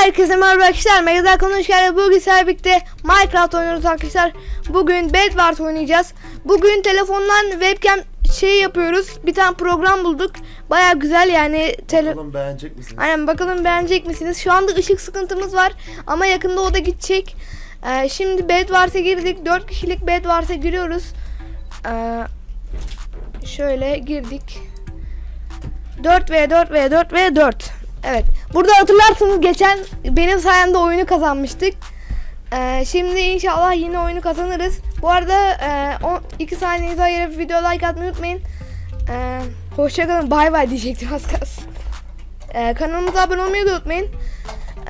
Herkese merhaba arkadaşlar. Megazal konuş geldi. Bugün sizlerle birlikte Minecraft oynuyoruz arkadaşlar. Bugün Bedwars oynayacağız. Bugün telefondan webcam şey yapıyoruz. Bir tane program bulduk. Baya güzel yani. Tele Bakalım beğenecek misiniz? Aynen bakalım beğenecek misiniz? Şu anda ışık sıkıntımız var ama yakında o da gidecek. Ee, şimdi Bedwars'a girdik. 4 kişilik Bedwars'a giriyoruz. Ee, şöyle girdik. 4 v 4 v 4 v 4. Evet. Burada hatırlarsınız geçen benim sayemde oyunu kazanmıştık. Ee, şimdi inşallah yine oyunu kazanırız. Bu arada 2 saniyenizi ayırıp video like atmayı unutmayın. Ee, hoşçakalın. Bay bay diyecektim az kalsın. Ee, kanalımıza abone olmayı da unutmayın.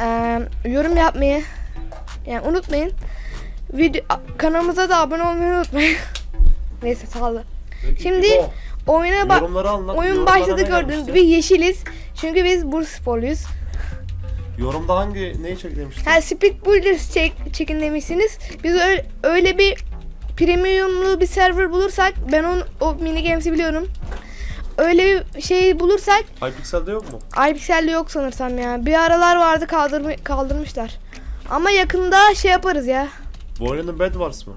Ee, yorum yapmayı yani unutmayın. Video kanalımıza da abone olmayı unutmayın. Neyse sağ Peki, Şimdi Oyuna bak. Oyun başladı gördüğünüz gibi yeşiliz. Çünkü biz Bursasporluyuz. Yorumda hangi neyi çek demiştin? Ha Speed Builders çek, çekin demişsiniz. Biz öyle, öyle bir premiumlu bir server bulursak ben onun o mini games'i biliyorum. Öyle bir şey bulursak Hypixel'de yok mu? iPixel'de yok sanırsam ya. Bir aralar vardı kaldırma, kaldırmışlar. Ama yakında şey yaparız ya. Bu oyunun Bedwars mı?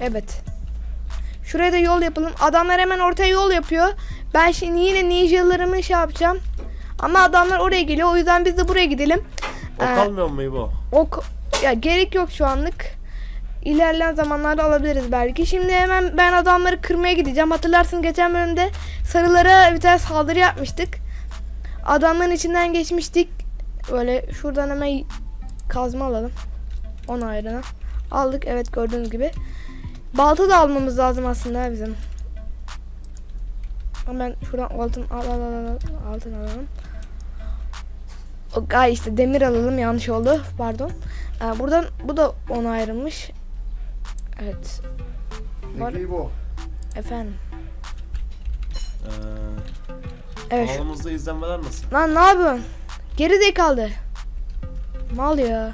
Evet. Şuraya da yol yapalım. Adamlar hemen ortaya yol yapıyor. Ben şimdi yine ninjalarımı şey yapacağım. Ama adamlar oraya geliyor. O yüzden biz de buraya gidelim. O Ee, kalmıyor mu İbo? Ok ya gerek yok şu anlık. İlerleyen zamanlarda alabiliriz belki. Şimdi hemen ben adamları kırmaya gideceğim. Hatırlarsın geçen bölümde sarılara bir tane saldırı yapmıştık. Adamların içinden geçmiştik. Böyle şuradan hemen kazma alalım. 10 ayrına. Aldık evet gördüğünüz gibi. Balta da almamız lazım aslında bizim. Ben şuradan altın al al al al altın alalım. O, ay işte demir alalım yanlış oldu. Pardon. Ee, buradan bu da ona ayrılmış. Evet. Var- Peki İbo. Efendim. Ee, Evet. şu- kanalımızda izlenmeler nasıl? Lan ne yapıyorsun? Geri zekalı. Mal ya.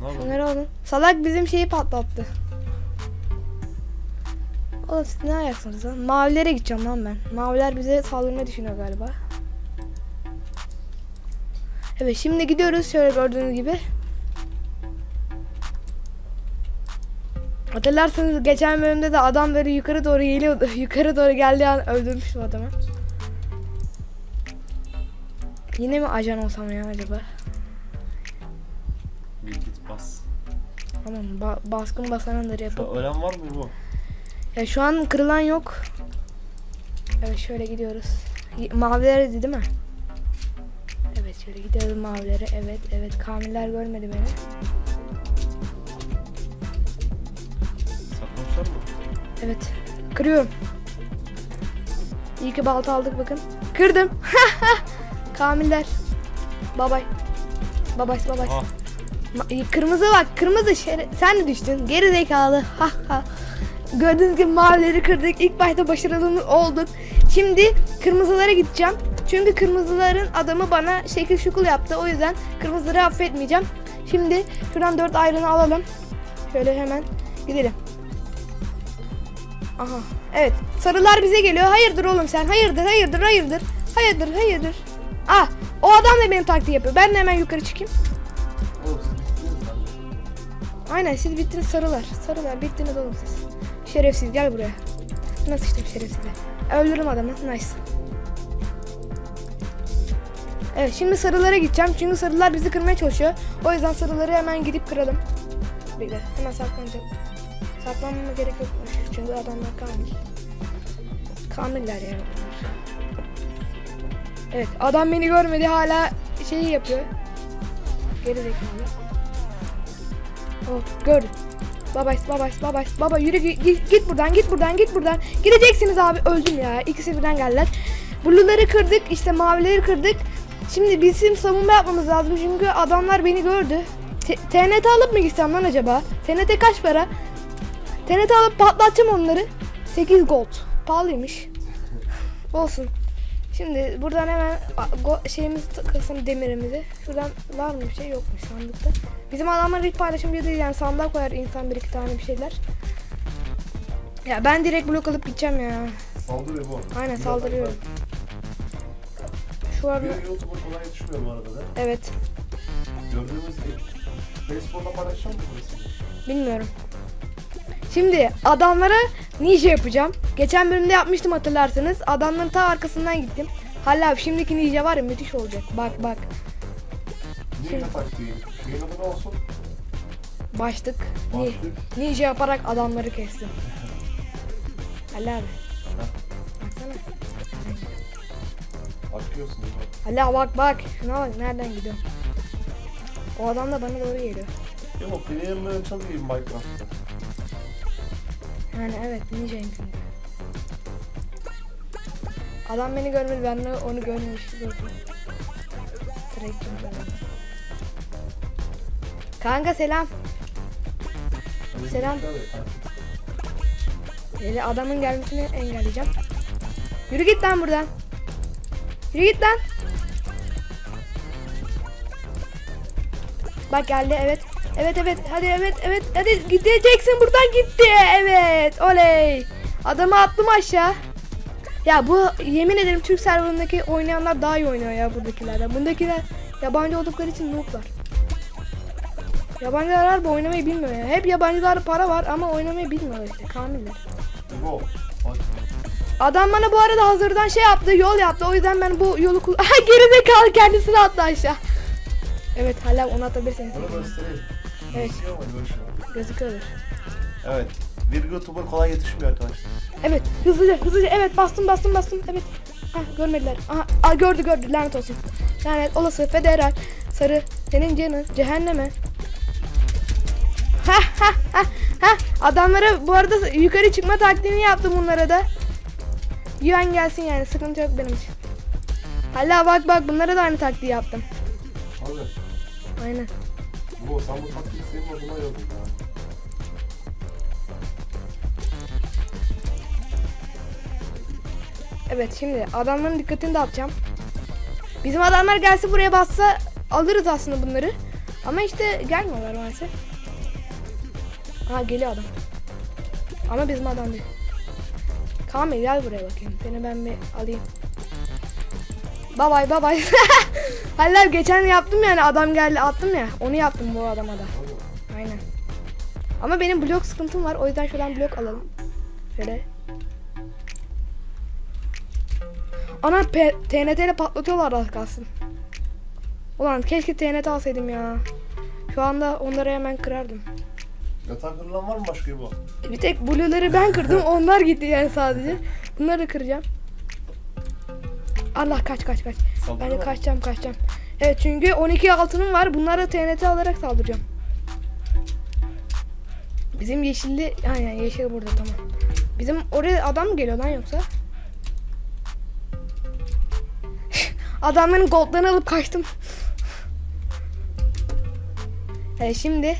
Ne yapalım? Şunları alın. Salak bizim şeyi patlattı. Oğlum siz ne ayaksınız lan? Mavilere gideceğim lan ben. Maviler bize saldırmayı düşünüyor galiba. Evet şimdi gidiyoruz şöyle gördüğünüz gibi. Hatırlarsanız geçen bölümde de adam böyle yukarı doğru geliyordu. Yukarı doğru geldiği an öldürmüştüm adamı. Yine mi ajan olsam ya acaba? Bir git bas. Tamam ba- baskın basanındır yapıp. ölen var mı İbo? Ya şu an kırılan yok. Evet şöyle gidiyoruz. Y- Mavilere değil mi? Şöyle gidiyoruz mavilere. Evet evet Kamiller görmedi beni. Saklamışlar mı? Evet. Kırıyorum. İyi ki balta aldık bakın. Kırdım. Kamiller. Babay. Babay babay. Ah, Ma- Kırmızı bak kırmızı şere- sen de düştün geri zekalı ha ha gördüğünüz gibi mavileri kırdık ilk başta başarılı olduk şimdi kırmızılara gideceğim çünkü kırmızıların adamı bana şekil şukul yaptı o yüzden kırmızıları affetmeyeceğim şimdi şuradan dört ayrını alalım şöyle hemen gidelim aha evet sarılar bize geliyor hayırdır oğlum sen hayırdır hayırdır hayırdır hayırdır hayırdır ah o adam da benim taktiği yapıyor ben de hemen yukarı çıkayım Aynen siz bittiniz sarılar. Sarılar bittiniz oğlum siz. Şerefsiz gel buraya. Nasıl işte şerefsiz. Öldürdüm adamı. Nice. Evet şimdi sarılara gideceğim. Çünkü sarılar bizi kırmaya çalışıyor. O yüzden sarıları hemen gidip kıralım. Bekle hemen saklanacağım. Saklanmama gerek yokmuş. Çünkü adamlar kamil. Kamiller yani. Evet adam beni görmedi hala şeyi yapıyor. Geri zekalı. Oh gördüm. Babay babay babay baba yürü git, git buradan git buradan git buradan. Gideceksiniz abi öldüm ya. İkisi birden geldiler. Blue'ları kırdık işte mavileri kırdık. Şimdi bizim savunma yapmamız lazım çünkü adamlar beni gördü. T- TNT alıp mı gitsem lan acaba? TNT kaç para? TNT alıp patlatacağım onları. 8 gold. Pahalıymış. Olsun. Şimdi buradan hemen şeyimizi takılsın demirimizi. Şuradan var mı bir şey yokmuş sandıkta. Bizim adamlar ilk paylaşım bir değil yani sandığa koyar insan bir iki tane bir şeyler. Ya ben direkt blok alıp gideceğim ya. saldırıyor bu. Aynen saldırıyorum. Bu arada Bir YouTuber kolay yetişmiyor bu arada da. evet Gördüğümüz gibi. Facebook'ta paylaşacağım mı burası? bilmiyorum. Şimdi adamlara ninja yapacağım. Geçen bölümde yapmıştım hatırlarsanız. Adamların ta arkasından gittim. Hala şimdiki ninja var ya müthiş olacak. Bak bak. Niye taktiği? Şeyin adı ne olsun? Başlık. Başlık. ninja yaparak adamları kestim. Hala abi. Baksana. Akıyorsun değil mi? Hala bak bak. Şuna bak nereden gidiyor. O adam da bana doğru geliyor. Yok benim çok iyi Minecraft'ta. Yani evet ninjayım şimdi. Adam beni görmedi ben de onu görmemiş gibi oldum. Direkt kim görmedi. Kanka selam. Selam. Böyle adamın gelmesini engelleyeceğim. Yürü git lan buradan. Yürü git lan. Bak geldi evet. Evet evet. Hadi evet evet. Hadi gideceksin buradan gitti. Evet oley. Adamı attım aşağı. Ya bu yemin ederim Türk serverındaki oynayanlar daha iyi oynuyor ya buradakilerden. Bundakiler yabancı oldukları için nooblar yabancılar bu oynamayı bilmiyor ya hep yabancılarda para var ama oynamayı bilmiyorlar işte kamiller adam bana bu arada hazırdan şey yaptı yol yaptı o yüzden ben bu yolu kullan Aha gerizekalı kendisini attı aşağı evet hala onu atabilirsiniz Bunu göstereyim. Evet. Gözüküyor mu? Görüşüyor. gözüküyor Evet. Bir YouTuber kolay yetişmiyor arkadaşlar. Evet hızlıca hızlıca evet bastım bastım bastım evet. Ha görmediler. Aha aa, gördü gördü lanet olsun. Lanet olası federal sarı senin canın cehenneme. Ha ha ha ha adamlara bu arada yukarı çıkma taktiğini yaptım bunlara da. Güven gelsin yani sıkıntı yok benim için. Hala bak bak bunlara da aynı taktiği yaptım. Abi. Aynen. İbo sen bu taktiği senin adına yazdın ya. Evet şimdi adamların dikkatini dağıtacağım. Bizim adamlar gelse buraya bassa alırız aslında bunları. Ama işte gelmiyorlar maalesef. Ha geliyor adam. Ama bizim adam değil. Kamil gel buraya bakayım. Seni ben bir alayım. Bye bye bye bye. Haller geçen yaptım yani adam geldi attım ya. Onu yaptım bu adama da. Aynen. Ama benim blok sıkıntım var. O yüzden şuradan blok alalım. Şöyle. Ana TNT ile patlatıyorlar az kalsın. Ulan keşke TNT alsaydım ya. Şu anda onları hemen kırardım. Yatağı kırılan var mı başka İbo? Bir tek blue'ları ben kırdım. onlar gitti yani sadece. Bunları da kıracağım. Allah kaç kaç kaç. Ben de kaçacağım kaçacağım. Evet çünkü 12 altınım var. Bunlara TNT alarak saldıracağım. Bizim yeşilli... Aynen yeşil burada tamam. Bizim oraya adam mı geliyor lan yoksa? Adamların goldlarını alıp kaçtım. Evet şimdi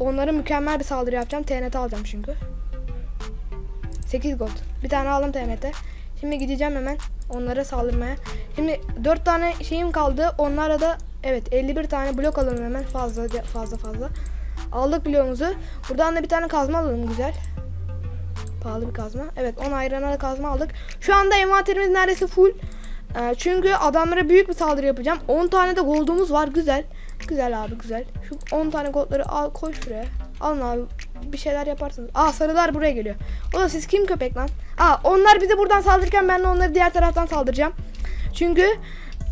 onlara mükemmel bir saldırı yapacağım. TNT alacağım çünkü. 8 gold. Bir tane aldım TNT. Şimdi gideceğim hemen onlara saldırmaya. Şimdi 4 tane şeyim kaldı. Onlara da evet 51 tane blok alalım hemen fazla fazla fazla. Aldık bloğumuzu. Buradan da bir tane kazma alalım güzel. Pahalı bir kazma. Evet 10 ayrana kazma aldık. Şu anda envanterimiz neredeyse full. Ee, çünkü adamlara büyük bir saldırı yapacağım. 10 tane de goldumuz var. Güzel. Güzel abi güzel. Şu 10 tane goldları al koy şuraya. Alın abi. Bir şeyler yaparsınız. Aa sarılar buraya geliyor. Oğlum siz kim köpek lan? Aa onlar bize buradan saldırırken ben de onları diğer taraftan saldıracağım. Çünkü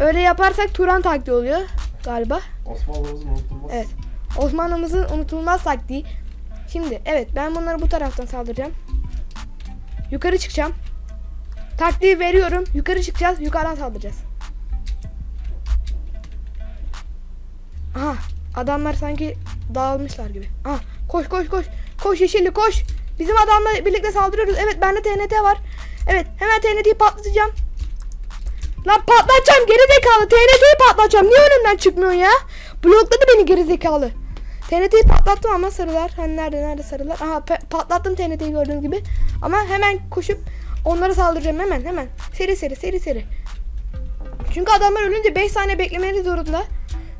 öyle yaparsak Turan taktiği oluyor galiba. Osmanlı'mızın unutulmaz. Evet. Osmanlı'mızın unutulmaz taktiği. Şimdi evet ben bunları bu taraftan saldıracağım. Yukarı çıkacağım. Taktiği veriyorum. Yukarı çıkacağız. Yukarıdan saldıracağız. Aha adamlar sanki dağılmışlar gibi. Aha koş koş koş. Koş yeşilli koş. Bizim adamla birlikte saldırıyoruz. Evet bende TNT var. Evet hemen TNT'yi patlatacağım. Lan patlatacağım geri zekalı. TNT'yi patlatacağım. Niye önümden çıkmıyorsun ya? Blokladı beni geri zekalı. TNT'yi patlattım ama sarılar. Hani nerede nerede sarılar? Aha patlattım TNT'yi gördüğünüz gibi. Ama hemen koşup onlara saldıracağım hemen hemen. Seri seri seri seri. Çünkü adamlar ölünce 5 saniye beklemeleri zorunda.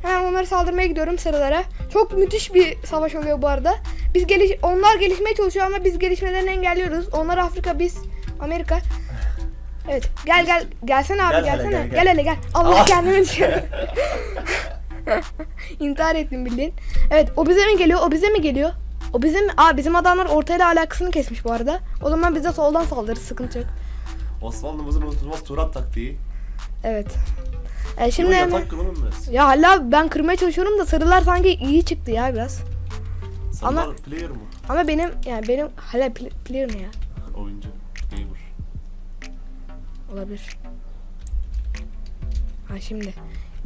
Hemen onlara saldırmaya gidiyorum sarılara. Çok müthiş bir savaş oluyor bu arada. Biz geliş onlar gelişmeye çalışıyor ama biz gelişmelerini engelliyoruz. Onlar Afrika, biz Amerika. Evet gel gel gelsene abi Gel hele, gelsene. Gel, gel, gel. hele gel. Allah Ah. kendimi düşürdüm. İntihar ettim bildiğin. Evet o bize mi geliyor? O bize mi geliyor? O bizim Aa bizim adamlar ortayla alakasını kesmiş bu arada. O zaman biz de soldan saldırırız sıkıntı yok. Osmanlı'mızın unutulmaz Turat taktiği. Evet. E, Şimdi şimdi yatak kuralım biraz. ya hala ben kırmaya çalışıyorum da sarılar sanki iyi çıktı ya biraz. Sanlar Ama- player mı? Ama benim yani benim hala pl- player ne ya? Oyuncu. Gamer. Olabilir. Ha şimdi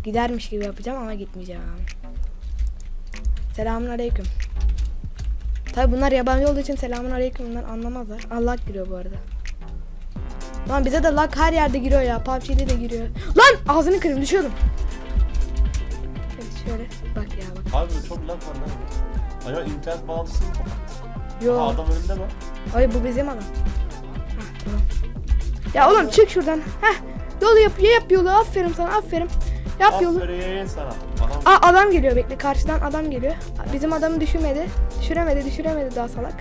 gidermiş gibi yapacağım ama gitmeyeceğim. Selamun aleyküm. Tabi bunlar yabancı olduğu için selamun aleyküm bunlar anlamazlar. Allah giriyor bu arada. Lan bize de lag her yerde giriyor ya. PUBG'de de giriyor. Lan ağzını kırayım düşüyordum. Evet şöyle bak ya bak. Abi çok lag var lan. Acaba internet bağlantısı mı? Yo. Ha, adam önünde mi? Ay bu bizim adam. Tamam. Ya oğlum çık şuradan. Heh. Yolu yap, ya yap yolu. Aferin sana aferin. Yap yolu. Aferin sana. Adam Aa adam geliyor bekle karşıdan adam geliyor. Bizim adamı düşürmedi. Düşüremedi düşüremedi daha salak.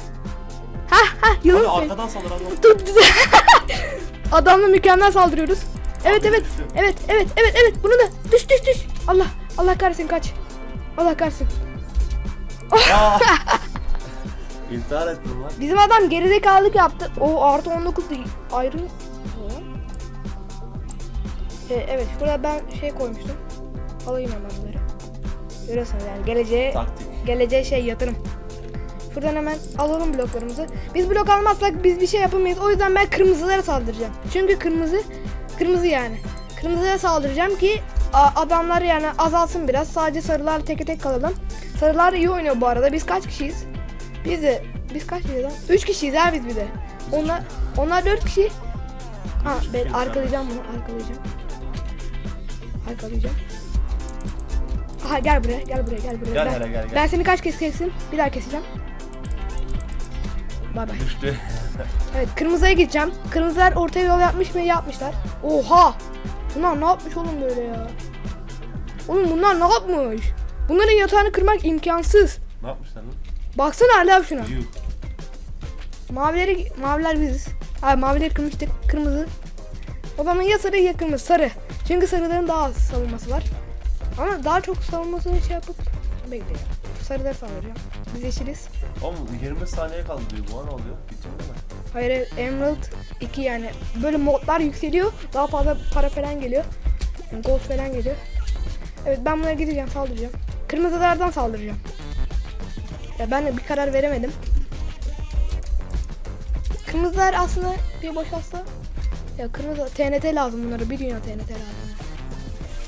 Ha ha Abi yılın arkadan saldır abi. Dur. Adamla mükemmel saldırıyoruz. Evet Abi evet. Evet evet evet evet. Bunu da düş düş düş. Allah Allah kahretsin kaç. Allah kahretsin. İntihar ettim lan. Bizim adam gerizekalılık yaptı. O artı 19 değil. Ayrı. Ee, evet şurada ben şey koymuştum. Alayım hemen bunları. Görüyorsunuz yani geleceğe Taktik. geleceğe şey yatırım. Şuradan hemen alalım bloklarımızı. Biz blok almazsak biz bir şey yapamayız. O yüzden ben kırmızılara saldıracağım. Çünkü kırmızı kırmızı yani. Kırmızılara saldıracağım ki adamlar yani azalsın biraz. Sadece sarılar teke tek kalalım. Sarılar iyi oynuyor bu arada. Biz kaç kişiyiz? Biz de biz kaç kişiyiz lan? 3 kişiyiz ha biz bir de. Onlar onlar 4 kişi. Ha ben arkalayacağım bunu arkalayacağım. Arkalayacağım. Aha gel buraya gel buraya gel buraya. Gel ben, hele, gel, gel. ben seni kaç kez kestim? Bir daha keseceğim. Bay bay. Düştü. Evet kırmızıya gideceğim. Kırmızılar ortaya yol yapmış mı? Yapmışlar. Oha! Bunlar ne yapmış oğlum böyle ya? Oğlum bunlar ne yapmış? Bunların yatağını kırmak imkansız. ne yapmışlar lan? Baksana hala şuna. Yuh. Mavileri, maviler biziz. Abi mavileri kırmıştık. Kırmızı. O zaman ya sarı ya kırmızı. Sarı. Çünkü sarıların daha az savunması var. Ama daha çok savunmasını şey yapıp... Bekle ya. Sarıları saldıracağım. Biz yeşiliz. Oğlum 20 saniye kaldı diyor. Bu an oluyor. Bitti mi? Hayır Emerald 2 yani. Böyle modlar yükseliyor. Daha fazla para falan geliyor. Yani gold falan geliyor. Evet ben bunlara gideceğim saldıracağım. Kırmızılardan saldıracağım. Ya ben de bir karar veremedim. Kırmızılar aslında bir boşalsa ya kırmızı TNT lazım bunlara bir dünya TNT lazım.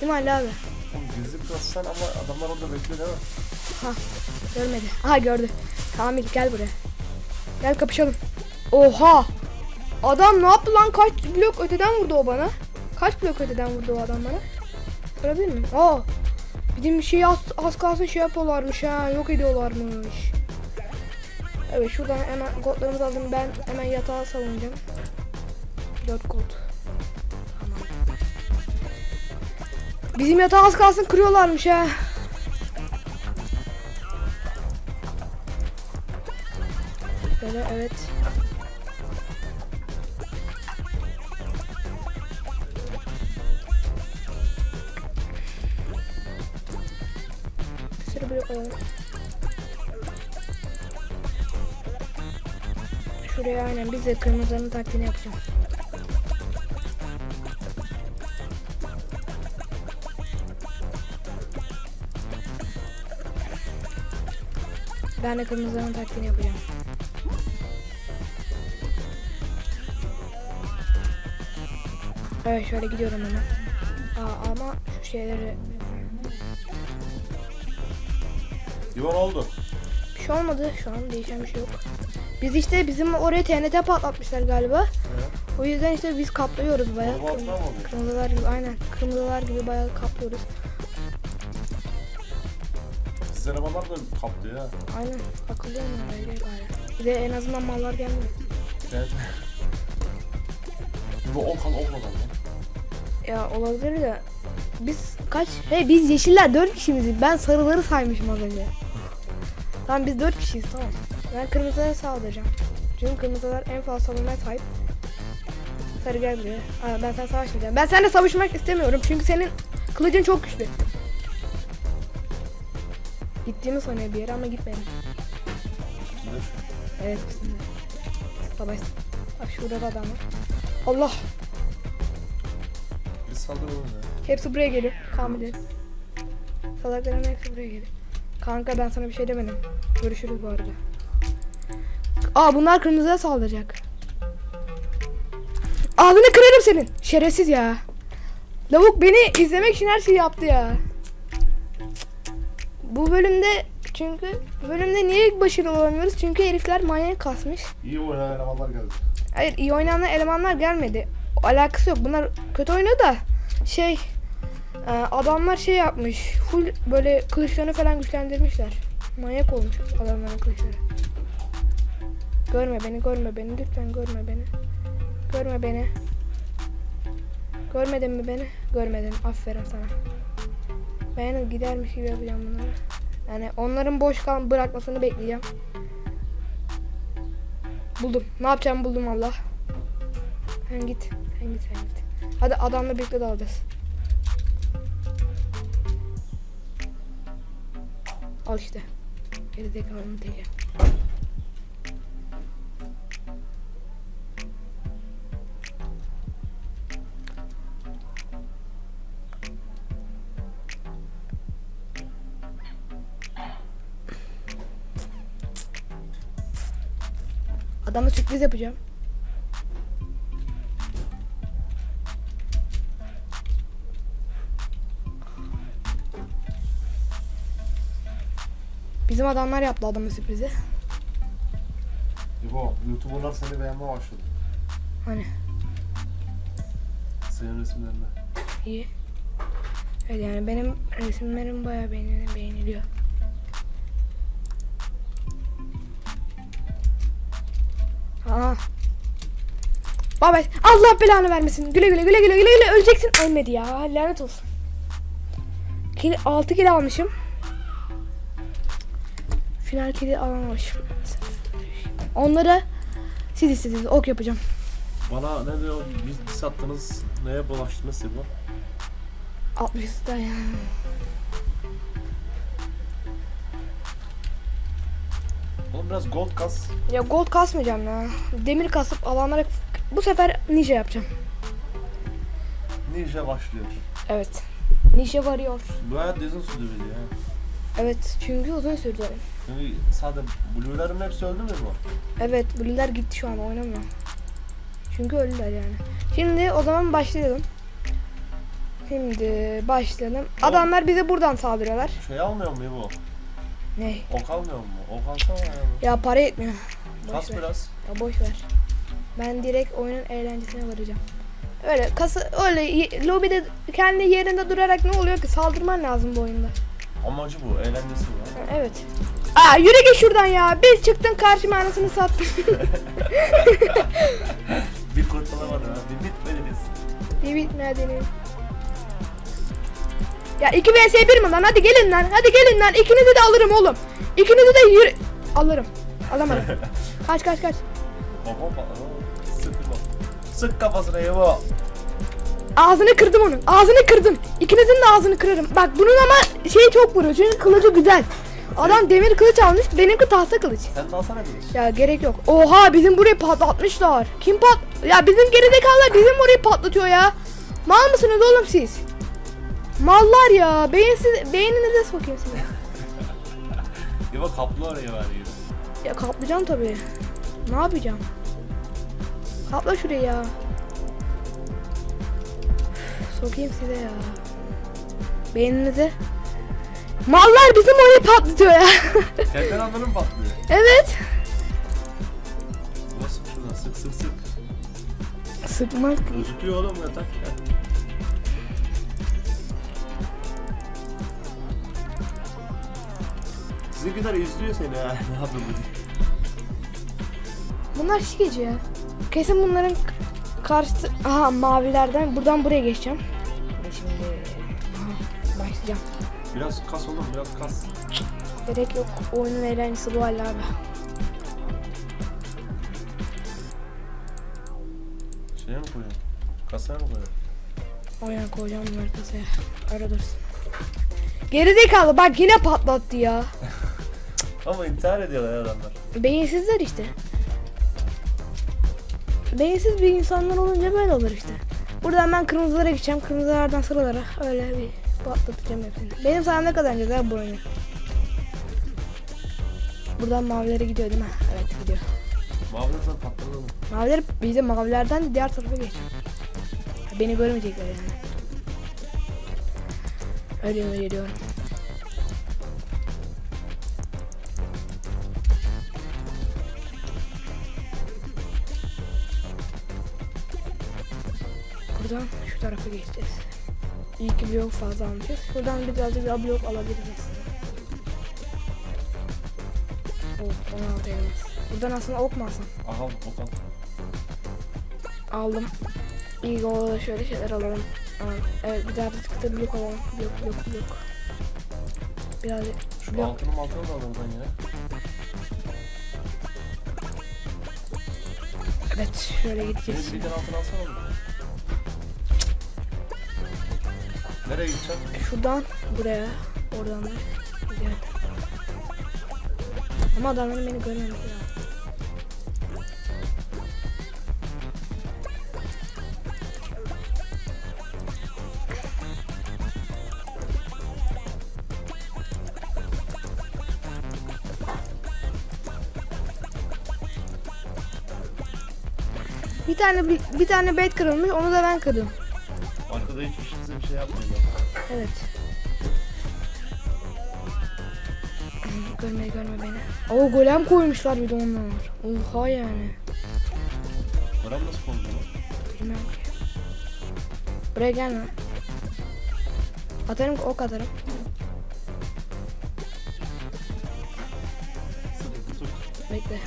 Değil mi Ali abi? Gizli kırılsan ama adamlar orada bekliyor değil mi? Ha görmedi. Aha gördü. Kamil gel buraya. Gel kapışalım. Oha! Adam ne yaptı lan? Kaç blok öteden vurdu o bana? Kaç blok öteden vurdu o adam bana? Görebilir miyim? Aa! Bizim şey az, az kalsın şey yapıyorlarmış ha. Yok ediyorlarmış. Evet şuradan hemen kodlarımızı aldım. Ben hemen yatağa savunacağım. 4 kod. Bizim yatağı az kalsın kırıyorlarmış ha. Böyle evet. Bir blok alalım. Şuraya aynen biz de kırmızıların taktiğini yapacağım. Ben de kırmızıların taktiğini yapacağım. Evet şöyle gidiyorum hemen. Aa, ama şu şeyleri Divan oldu. bir şey olmadı şu an değişen bir şey yok. Biz işte bizim oraya TNT patlatmışlar galiba. Evet. O yüzden işte biz kaplıyoruz bayağı. Kırmızılar gibi aynen. Kırmızılar gibi bayağı kaplıyoruz. Siz arabalar da kaplıyor ha. Aynen. Akıllı onlar öyle galiba. Bir de en azından mallar gelmiyor. Sen... Bu ok al olmadan lan. Ya olabilir de biz kaç? Hey biz yeşiller 4 kişimiz. Ben sarıları saymışım az önce. tamam biz 4 kişiyiz tamam. Ben kırmızılara saldıracağım. Çünkü kırmızılar en fazla savunmaya sahip. Sarı gel buraya. Aa, ben sana savaşmayacağım. Ben seninle savaşmak istemiyorum. Çünkü senin kılıcın çok güçlü. Gittiğimi sanıyor bir yere ama gitmedim. Evet üstünde. Savaş. Bak şurada da adam var. Allah. biz saldıralım ya. Hepsi buraya geliyor. Kamil Salakların hepsi buraya geliyor. Kanka ben sana bir şey demedim. Görüşürüz bu arada. Aa bunlar kırmızıya saldıracak. Ağzını kırarım senin. Şerefsiz ya. Lavuk beni izlemek için her şeyi yaptı ya. Bu bölümde çünkü bu bölümde niye başarılı olamıyoruz? Çünkü herifler manyak kasmış. İyi oynayan elemanlar geldi. Hayır iyi oynayan elemanlar gelmedi. Alakası yok. Bunlar kötü oynuyor da şey e, adamlar şey yapmış. Full böyle kılıçlarını falan güçlendirmişler. Manyak olmuş adamların kılıçları. Görme beni, görme beni. Lütfen görme beni. Görme beni. Görmedin mi beni? Görmedin. Aferin sana. Ben gidermiş gibi yapacağım bunları. Yani onların boş kal bırakmasını bekleyeceğim. Buldum. Ne yapacağımı buldum Allah. Sen git. Sen git sen git. Hadi adamla birlikte dalacağız. Al işte. Geri zekalının teki. Adama sürpriz yapacağım. Bizim adamlar yaptı adama sürprizi. İbo, YouTuber'lar seni beğenmeye başladı. Hani Senin resimlerine. iyi. Evet yani benim resimlerim bayağı beğeniliyor. Baba Allah belanı vermesin. Güle güle güle güle güle güle öleceksin. Ölmedi ya. Lanet olsun. Kil 6 kilo almışım. Final kili alamamışım. Onları siz istediniz. Ok yapacağım. Bana ne diyor, biz, sattınız, neye bulaştınız İbo? 60 ya. Oğlum biraz gold kas. Ya gold kasmayacağım ya. Demir kasıp alanlara bu sefer ninja yapacağım. Ninja başlıyor. Evet. Ninja varıyor. Bayağı uzun sürdü video ya. Evet çünkü uzun sürdü. Çünkü sadece Blue'ların hepsi öldü mü bu? Evet Blue'ler gitti şu an oynamıyor. Çünkü öldüler yani. Şimdi o zaman başlayalım. Şimdi başlayalım. Adamlar bize buradan saldırıyorlar. Şey almıyor mu İbo? Ne? Ok almıyor mu? Ok alsana ya. Ya para yetmiyor. Boş Kas ver. biraz. Ya boş ver. Ben direkt oyunun eğlencesine varacağım. Öyle kası öyle lobide kendi yerinde durarak ne oluyor ki saldırman lazım bu oyunda. Amacı bu, eğlencesi bu. Ha, Evet. Aa yürü git şuradan ya. Bir çıktın karşıma anasını sattın. Bir kurtulamadı ha, bir bitmedi biz. Bir bitmedi. Ya 2 vs 1 mi lan? Hadi gelin lan. Hadi gelin lan. İkinizi de alırım oğlum. İkinizi de yürü... Alırım. Alamadım. kaç kaç kaç. Sık. Sık kafasına İbo. Ağzını kırdım onun. Ağzını kırdım. İkinizin de ağzını kırarım. Bak bunun ama şey çok vuruyor. Çünkü kılıcı güzel. Adam demir kılıç almış. Benimki tahta kılıç. Sen de alsana kılıç. Ya gerek yok. Oha bizim burayı patlatmışlar. Kim pat... Ya bizim gerizekalılar bizim burayı patlatıyor ya. Mal mısınız oğlum siz? Mallar ya. Beyinsiz, beyninize sokayım sizi. İbo kaplı oraya var İbo. Ya kaplayacağım tabii. Ne yapacağım? Kapla şurayı ya. Sokayım size ya. Beyninize. Mallar bizim orayı patlatıyor ya. Senden anladın mı patlıyor? evet. Sık şuradan sık sık sık. Sıkmak Gözüküyor oğlum yatak ya. Sizinkiler izliyor seni ha. Ne bu? Bunlar şikeci ya. Kesin bunların karşısı... Aha mavilerden buradan buraya geçeceğim. Ve Şimdi... Aha, başlayacağım. Biraz kas oğlum biraz kas. Gerek yok. Oyunun eğlencesi bu hal abi. Şeye mi koyuyorsun? Kasaya mı koyuyorsun? Oyuna koyacağım kasaya. Öyle dursun. Gerizekalı bak yine patlattı ya. Ama intihar ediyorlar ya adamlar. Beyinsizler işte. Beyinsiz bir insanlar olunca böyle olur işte. Buradan ben kırmızılara gideceğim. Kırmızılardan sıralara öyle bir patlatacağım hepsini. Benim sayemde kazanacağız ha bu oyunu. Buradan mavilere gidiyor değil mi? Evet gidiyor. Maviler patladı mı? Maviler bizim mavilerden diğer tarafa geçiyor. Beni görmeyecekler yani. Öyle öyle diyorum. Buradan şu tarafa geçeceğiz. İyi ki blok fazla almışız. Buradan birazcık daha blok alabiliriz. Oh, 16 elmas. Buradan aslında ok mu alsam? Aha Okan. Aldım. İyi da şöyle şeyler alalım. Evet bir daha da blok alalım. Blok blok blok. Biraz Şu blok. altını altını da al oradan ya. Evet şöyle Beni gideceğiz. bir tane alsana Nereye gideceksin? Şuradan buraya. Oradan da. Evet. Ama adamların beni görmemiş ya. Bir tane bir, bir tane bed kırılmış onu da ben kırdım. Şey yapmıyorlar. Evet. Görme görme beni. Oo golem koymuşlar bir de onlar. Oha yani. Param nasıl konuluyor? Bilmem ki. Buraya gelme. Atarım ok atarım. Bekle.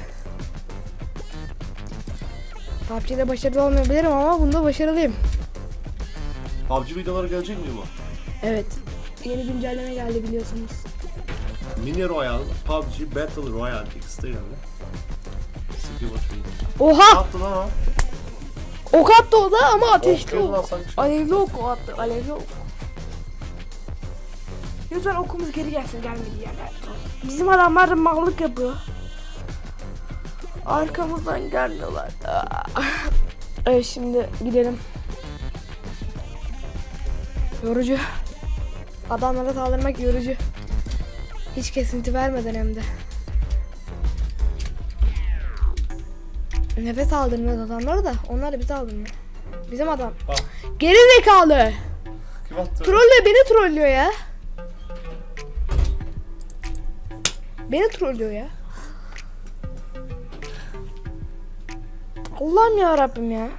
PUBG'de başarılı olmayabilirim ama bunda başarılıyım. PUBG videoları gelecek mi bu? Evet. Yeni güncelleme geldi biliyorsunuz. Mini Royale, PUBG Battle Royale ikisi de geldi. Ne Oha! yaptı lan o? Ok attı o da ama ateşli Korkuyorum lan ok. sanki. Alevli ok attı. Alevli ok. Lütfen okumuz geri gelsin gelmedi yerler. Bizim adamlar da mallık yapıyor. Arkamızdan gelmiyorlar. Ah. Evet şimdi gidelim. Yorucu. Adamlara saldırmak yorucu. Hiç kesinti vermeden hem de. Nefes aldırmıyor adamları da onlar da bizi aldırmıyor. Bizim adam. Bak. Geri zekalı. Kim attı? Trollüyor beni trollüyor ya. Beni trollüyor ya. Allah'ım ya Rabbim ya.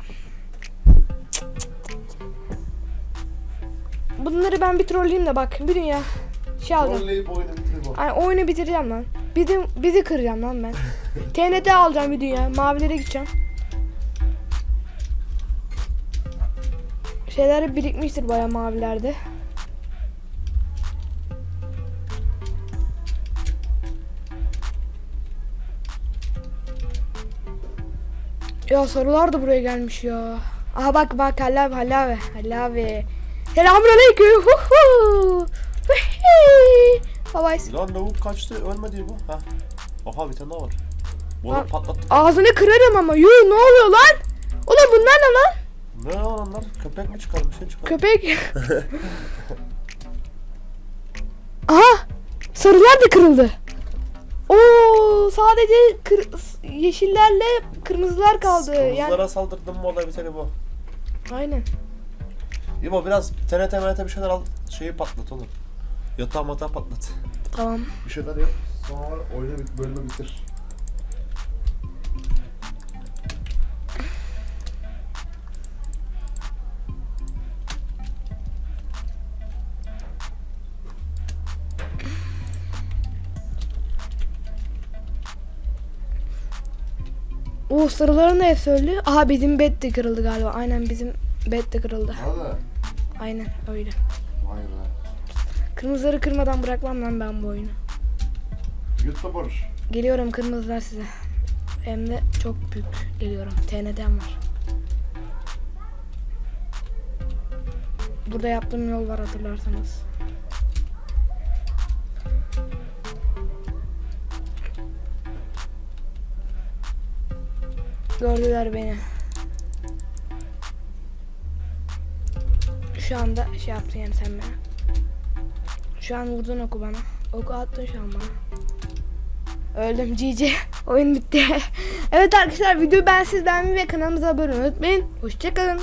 Bunları ben bir trolleyeyim de bak bir dünya şey alacağım. Trolleyip oyunu bitirip. Ay oyunu bitireceğim lan. Bizi, bizi kıracağım lan ben. TNT alacağım bir dünya. Mavilere gideceğim. Şeyler birikmiştir baya mavilerde. Ya sorular da buraya gelmiş ya. Aha bak bak Hallavi Hallavi Hallavi. Selamünaleyküm. Huhu. Huhi. Bye bye. Lan lavuk kaçtı ölmedi bu. Ha. Oha bir tane daha var. Bunu patlattık. Ağzını kırarım ama. Yuh ne oluyor lan? Oğlum bunlar ne lan? Ne lan? Köpek mi çıkar bir şey çıkar? Köpek. Aha! Sarılar da kırıldı. Oo, sadece kır- yeşillerle kırmızılar kaldı. Kırmızılara Yani saldırdım mı olay biteni bu. aynen. İbo biraz TNT MNT bir şeyler al. Şeyi patlat oğlum. Yatağı matağı patlat. Tamam. Bir şeyler yap. Sonra oyunu bit bölümü bitir. O sarıların da hepsi öldü. Aha bizim bed de kırıldı galiba. Aynen bizim bed de kırıldı. Hadi. Aynen öyle. Vay be. Kırmızıları kırmadan bırakmam lan ben bu oyunu. Youtuber. Geliyorum kırmızılar size. Hem de çok büyük geliyorum. TNT'm var. Burada yaptığım yol var hatırlarsanız. Gördüler beni. Şu anda şey yaptın yani sen bana. Şu an vurdun oku bana. Oku attın şu an bana. Öldüm GG. Oyun bitti. evet arkadaşlar videoyu ben siz beğenmeyi ve kanalımıza abone olmayı unutmayın. Hoşçakalın.